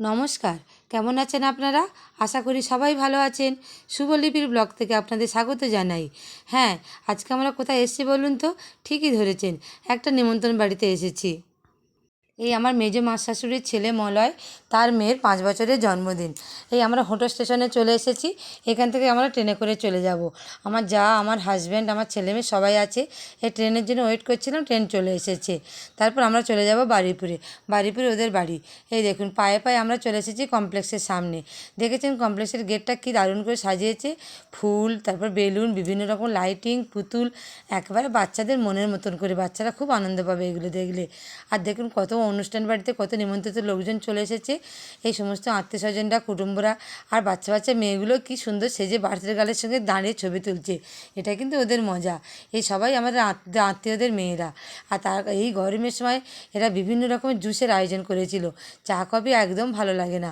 নমস্কার। কেমন আছেন আপনারা? আশা করি সবাই ভালো আছেন। শুভলিপির ব্লগ থেকে আপনাদের স্বাগত জানাই। হ্যাঁ আজকে আমরা কোথায় এসেছি বলুন তো? ঠিকই ধরেছেন, একটা নিমন্ত্রণ বাড়িতে এসেছি। এই আমার মেজো মা শাশুড়ির ছেলে মলয়, তার মেয়ের পাঁচ বছরের জন্মদিন। এই আমরা হোটো স্টেশনে চলে এসেছি, এখান থেকে আমরা ট্রেনে করে চলে যাব। আমার যা, আমার হাজব্যান্ড, আমার ছেলে মেয়ে সবাই আছে। এই ট্রেনের জন্য ওয়েট করছিলাম, ট্রেন চলে এসেছে। তারপর আমরা চলে যাব বারুইপুরে বারুইপুরে ওদের বাড়ি। এই দেখুন, পায়ে পায়ে আমরা চলে এসেছি কমপ্লেক্সের সামনে। দেখেছেন কমপ্লেক্সের গেটটা কী দারুণ করে সাজিয়েছে? ফুল, তারপর বেলুন, বিভিন্ন রকম লাইটিং, পুতুল, একেবারে বাচ্চাদের মনের মতন করে। বাচ্চারা খুব আনন্দ পাবে এগুলো দেখলে। আর দেখুন কত অনুষ্ঠান বাড়িতে কত নিমন্ত্রিত লোকজন চলে এসেছে, এই সমস্ত আত্মীয় স্বজনরা কুটুম্বরা আর বাচ্চা বাচ্চা মেয়েগুলো কি সুন্দর সেজে বার্থডে গালের সঙ্গে দাঁড়িয়ে ছবি তুলছে, এটা কিন্তু ওদের মজা। এই সবাই আমাদের আত্মীয়, আত্মীয়দের মেয়েরা। আর তার এই গরমের সময় এরা বিভিন্ন রকমের জুসের আয়োজন করেছিল। চা, কফি একদম ভালো লাগে না।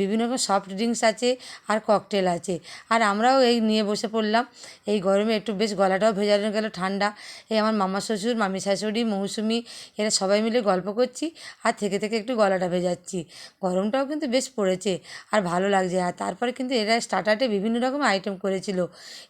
বিভিন্ন রকম সফট ড্রিঙ্কস আছে আর ককটেল আছে। আর আমরাও এই নিয়ে বসে পড়লাম। এই গরমে একটু বেশ গলাটাও ভেজানো গেল, ঠান্ডা। এই আমার মামা শ্বশুর মামি শাশুড়ি মৌসুমি, এরা সবাই মিলে গল্প করছি। আর থেকে থেকে একটু গলাটা ভেজাচ্ছি। গরমটাও কিন্তু বেশ পড়েছে আর ভালো লাগছে। আর তারপরে কিন্তু এরা স্টার্টারে বিভিন্ন রকম আইটেম করেছিল।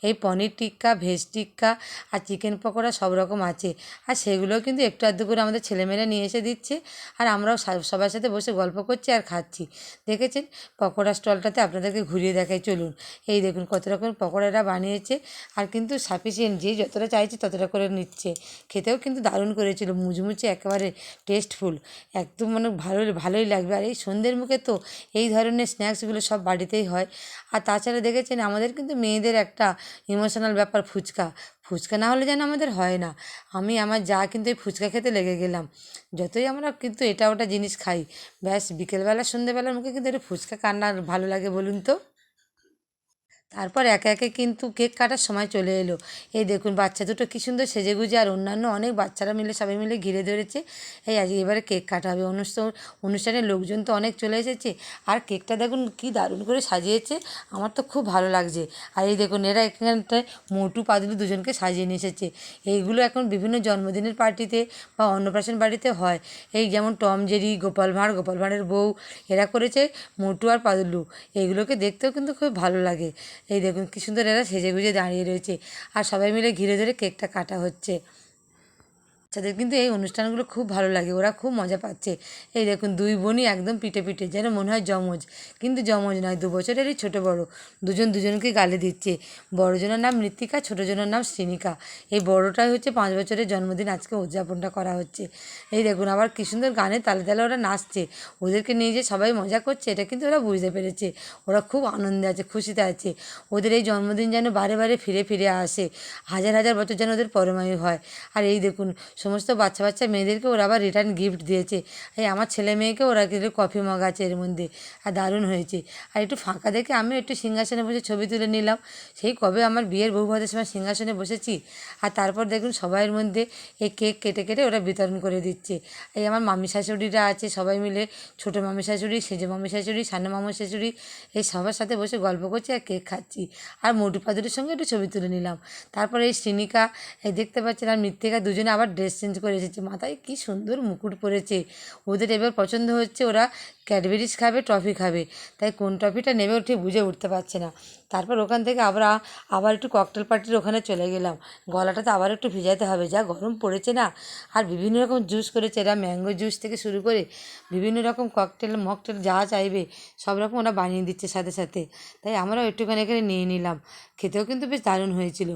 এই পনির টিক্কা ভেজ টিক্কা আর চিকেন পকোড়া সব রকম আছে। আর সেগুলোও কিন্তু একটু আধটু করে আমাদের ছেলেমেয়েরা নিয়ে এসে দিচ্ছে। আর আমরাও সবার সাথে বসে গল্প করছি আর খাচ্ছি। দেখেছেন? পকোড়া স্টলটাতে আপনাদেরকে ঘুরিয়ে দেখাই। চলুন। এই দেখুন কত রকম পকোড়াটা বানিয়েছে। আর কিন্তু সাফিসিয়েন্ট যে যতটা চাইছে ততটা করে নিচ্ছে। খেতেও কিন্তু দারুণ করেছিল। মুচমুচে একেবারে টেস্টফুল একদম মানে ভালো, ভালোই লাগবে। আর এই সন্ধ্যের মুখে তো এই ধরনের স্ন্যাক্সগুলো সব বাড়িতেই হয়। আর তাছাড়া দেখেছেন আমাদের কিন্তু মেয়েদের একটা ইমোশনাল ব্যাপার ফুচকা। ফুচকা না হলে যেন আমাদের হয় না। আমি আমার যা কিন্তু এই ফুচকা খেতে লেগে গেলাম। যতই আমরা কিন্তু এটা ওটা জিনিস খাই। ব্যাস বিকেলবেলা, সন্ধ্যেবেলার মুখে কিন্তু একটু ফুচকা কান্না ভালো লাগে বলুন তো? তারপর একে একে কিন্তু কেক কাটার সময় চলে এলো। এই দেখুন, বাচ্চা দুটো কী সুন্দর সেজেগুজে আর অন্যান্য অনেক বাচ্চারা মিলে সবাই মিলে ঘিরে ধরেছে। এই আজ এবারে কেক কাটা হবে। অনুষ্ঠান, অনুষ্ঠানের লোকজন তো অনেক চলে এসেছে। আর কেকটা দেখুন কী দারুণ করে সাজিয়েছে। আমার তো খুব ভালো লাগছে। আর এই দেখুন, এরা এখানটায় মোটু পাদুলি দুজনকে সাজিয়ে নিয়ে এসেছে। এইগুলো এখন বিভিন্ন জন্মদিনের পার্টিতে বা অন্নপ্রাশন বাড়িতে হয়। এই যেমন টম জেরি, গোপাল ভাঁড়, গোপাল ভাঁড়ের বউ, এরা করেছে মোটু আর পাদুলু। এইগুলোকে দেখতেও কিন্তু খুব ভালো লাগে। এই দেখুন কী সুন্দর এরা সেজে গুজে দাঁড়িয়ে রয়েছে। আর সবাই মিলে ঘিরে ধরে কেকটা কাটা হচ্ছে। বাচ্চাদের কিন্তু এই অনুষ্ঠানগুলো খুব ভালো লাগে, ওরা খুব মজা পাচ্ছে। এই দেখুন, দুই বোনই একদম পিঠে পিঠে, যেন মনে হয় যমজ। কিন্তু যমজ নয়, দু বছরেরই ছোটো বড়। দুজন দুজনকে গালে দিচ্ছে। বড়জনের নাম মৃত্তিকা, ছোটোজনের নাম শ্রীনিকা। এই বড়টাই হচ্ছে পাঁচ বছরের জন্মদিন, আজকে উদযাপনটা করা হচ্ছে। এই দেখুন, আবার কী সুন্দর গানে তালে তালে ওরা নাচছে। ওদেরকে নিয়ে যে সবাই মজা করছে, এটা কিন্তু ওরা বুঝতে পেরেছে। ওরা খুব আনন্দে আছে, খুশিতে আছে। ওদের এই জন্মদিন যেন বারে বারে ফিরে ফিরে আসে। হাজার হাজার বছর যেন ওদের পরমায়ু হয়। আর এই দেখুন সমস্ত বাচ্চা বাচ্চা মেয়েদেরকে ওরা আবার রিটার্ন গিফট দিয়েছে। এই আমার ছেলে মেয়েকে ওরা কিন্তু কফি মগ আছে এর মধ্যে। আর দারুণ হয়েছে। আর একটু ফাঁকা দেখে আমি একটু সিংহাসনে বসে ছবি তুলে নিলাম। সেই কবে আমার বিয়ের বউ ভাতের সময় সিংহাসনে বসেছি। আর তারপর দেখুন সবাইয়ের মধ্যে এই কেক কেটে কেটে ওরা বিতরণ করে দিচ্ছে। এই আমার মামি শাশুড়িরা আছে, সবাই মিলে ছোটো মামি শাশুড়ি, সেজে মামি শাশুড়ি সানো মামু শাশুড়ি, এই সবার সাথে বসে গল্প করছি আর কেক খাচ্ছি। আর মোটু পাদুরের সঙ্গে একটু ছবি তুলে নিলাম। তারপরে এই শ্রেণিকা এই দেখতে পাচ্ছেন আর মৃত্তিকা দুজনে আবার ড্রেস চেঞ্জ করে এসেছে। মাথায় কি সুন্দর মুকুট পরেছে। ওদের এবার পছন্দ হচ্ছে ওরা ক্যাডবেরিজ খাবে, টফি খাবে। তাই কোন টফিটা নেবে ও ঠিক বুঝে উঠতে পারছে না। তারপর ওখান থেকে আমরা আবার একটু ককটেল পার্টির ওখানে চলে গেলাম। গলাটাতে আবার একটু ভিজাতে হবে। যা গরম পড়েছে না, আর বিভিন্ন রকম জুস করেছে এরা। ম্যাঙ্গো জুস থেকে শুরু করে বিভিন্ন রকম ককটেল মকটেল যা চাইবে, সব রকম ওরা বানিয়ে দিচ্ছে সাথে সাথে। তাই আমরাও একটুখানি এখানে নিয়ে নিলাম। খেতেও কিন্তু বেশ দারুণ হয়েছিল।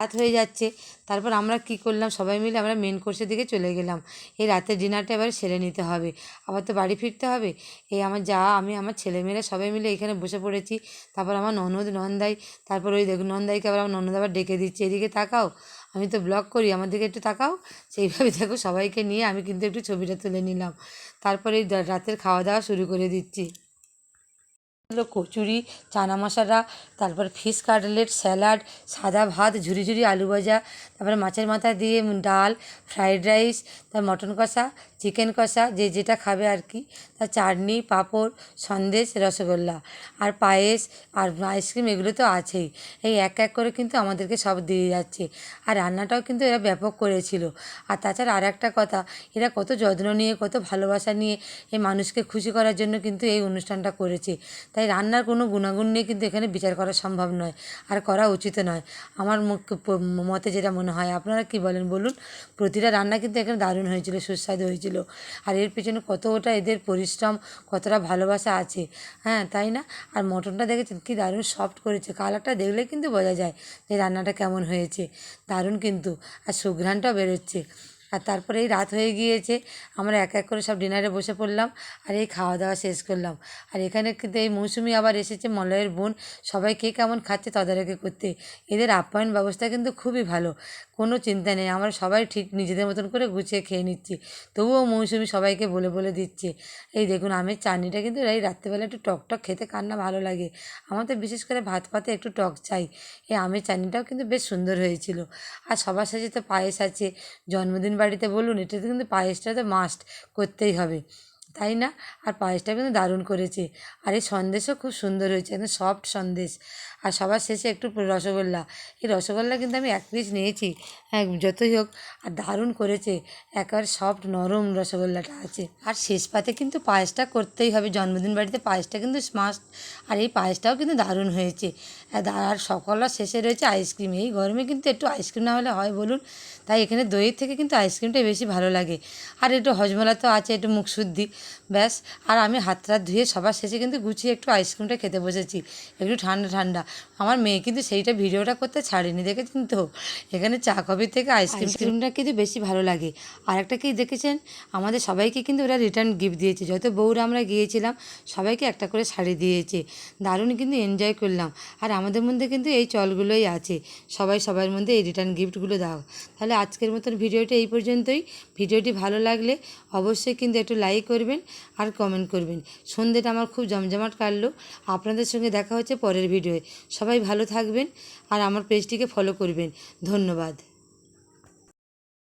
রাত হয়ে যাচ্ছে। তারপর আমরা কি করলাম? সবাই মিলে আমরা মেন কোর্সের দিকে চলে গেলাম। এই রাতের ডিনারটা এবার সেরে নিতে হবে। আবার তো বাড়ি ফিরতে হবে? এই আমার যা, আমি, আমার ছেলেমেয়েরা সবাই মিলে এখানে বসে পড়েছি। তারপর আমার ননদ, নন্দাই, তারপর ওই দেখুন নন্দাইকে আবার আমার ননদ আবার ডেকে দিচ্ছে। এদিকে তাকাও, আমি তো ব্লগ করি, আমার দিকে একটু তাকাও। সেইভাবে দেখো সবাইকে নিয়ে আমি কিন্তু একটু ছবিটা তুলে নিলাম। তারপরে রাতের খাওয়া দাওয়া শুরু করে দিচ্ছি। হলো কচুরি, চানা মশলা, তারপর ফিশ কাটলেট স্যালাড সাদা ভাত, ঝুরি ঝুরি আলু ভাজা, তারপরে মাছের মাথা দিয়ে ডাল ফ্রাইড রাইস তার মটন কষা চিকেন কষা, যে যেটা খাবে আর কি তার চাটনি, পাঁপড়, সন্দেশ, রসগোল্লা, আর পায়েস, আর আইসক্রিম এগুলো তো আছেই। এই এক এক করে কিন্তু আমাদেরকে সব দিয়ে যাচ্ছে। আর রান্নাটাও কিন্তু এরা ব্যাপক করেছিল। আর তাছাড়া আর একটা কথা, এরা কত যত্ন নিয়ে, কত ভালোবাসা নিয়ে এই মানুষকে খুশি করার জন্য কিন্তু এই অনুষ্ঠানটা করেছে। তাই রান্নার কোনো গুণাগুণ নিয়ে কিন্তু এখানে বিচার করা সম্ভব নয় আর করা উচিত নয়। আমার মতে যেটা মনে হয়। আপনারা কি বলেন বলুন? প্রতিটা রান্না কিন্তু এখানে দারুণ হয়েছিল, সুস্বাদু হয়েছিল। আর এর পেছনে কতটা এদের পরিশ্রম, কতটা ভালোবাসা আছে হ্যাঁ তাই না? আর মটনটা দেখেছেন কি দারুণ সফট করেছে। কালারটা দেখলে কিন্তু বোঝা যায় যে রান্নাটা কেমন হয়েছে। দারুণ কিন্তু। আর সুঘ্রাণটাও বেরোচ্ছে। আর তারপরে এই রাত হয়ে গিয়েছে। আমরা এক এক করে সব ডিনারে বসে পড়লাম আর এই খাওয়া দাওয়া শেষ করলাম। আর এখানে কিন্তু এই মৌসুমি আবার এসেছে, মলয়ের বোন। সবাই কে কেমন খাচ্ছে তদারকি করতে। এদের আপ্যায়ন ব্যবস্থা কিন্তু খুবই ভালো। কোনো চিন্তা নেই, আমরা সবাই ঠিক নিজেদের মতন করে গুছিয়ে খেয়ে নিচ্ছি। তবুও মৌসুমি সবাইকে বলে বলে দিচ্ছে। এই দেখুন, আমের চাটনিটা কিন্তু এই রাত্রেবেলা একটু টক টক খেতে কার না ভালো লাগে। আমার তো বিশেষ করে ভাত পাতে একটু টক চাই। এই আমের চাটনিটাও কিন্তু বেশ সুন্দর হয়েছিল। আর সবার সাথে তো পায়েস আছে, জন্মদিন বাড়িতে বলুন এটাতে কিন্তু পায়েসটা তো মাস্ট করতেই হবে। তাই না? আর পায়েসটা কিন্তু দারুণ করেছে। আর এই সন্দেশও খুব সুন্দর হয়েছে, একদম সফট সন্দেশ। আর সবার শেষে একটু রসগোল্লা। এই রসগোল্লা কিন্তু আমি এক পিস নিয়েছি হ্যাঁ যতই হোক, আর দারুণ করেছে। একেবারে সফট নরম রসগোল্লাটা আছে। আর শেষ পাতে কিন্তু পায়েসটা করতেই হবে। জন্মদিন বাড়িতে পায়েসটা কিন্তু মাস্ট আর এই পায়েসটাও কিন্তু দারুণ হয়েছে। আর সকলের শেষে রয়েছে আইসক্রিম এই গরমে কিন্তু একটু আইসক্রিম না হলে হয়, বলুন। তাই এখানে দইয়ের থেকে কিন্তু আইসক্রিমটাই বেশি ভালো লাগে। আর একটু হজমলা তো আছে, একটু মুখ শুদ্ধি, ব্যাস। আর আমি হাত টাত ধুয়ে সবার শেষে কিন্তু গুছিয়ে একটু আইসক্রিমটা খেতে বসেছি, একটু ঠান্ডা ঠান্ডা। আমার মেয়ে কিন্তু সেইটা ভিডিওটা করতে ছাড়েনি, দেখেছেন তো? এখানে চা কফি থেকে আইসক্রিম ক্রিমটা কিন্তু বেশি ভালো লাগে। আর একটা কি দেখেছেন? আমাদের সবাইকে কিন্তু ওরা রিটার্ন গিফট দিয়েছে। যত বউরা আমরা গিয়েছিলাম, সবাইকে একটা করে শাড়ি দিয়েছে। দারুণ কিন্তু এনজয় করলাম। আর আমাদের মধ্যে কিন্তু এই চলগুলোই আছে। সবাই সবার মধ্যে এই রিটার্ন গিফটগুলো দাও। তাহলে আজকের মতন ভিডিওটা এই পর্যন্তই। ভিডিওটি ভালো লাগলে অবশ্যই কিন্তু একটু লাইক করবেন আর কমেন্ট করবেন। সন্ধ্যেটা আমার খুব জমজমাট কাটলো। আপনাদের সঙ্গে দেখা হচ্ছে পরের ভিডিওয়ে। সবাই ভালো থাকবেন আর আমার পেজটিকে ফলো করবেন। ধন্যবাদ।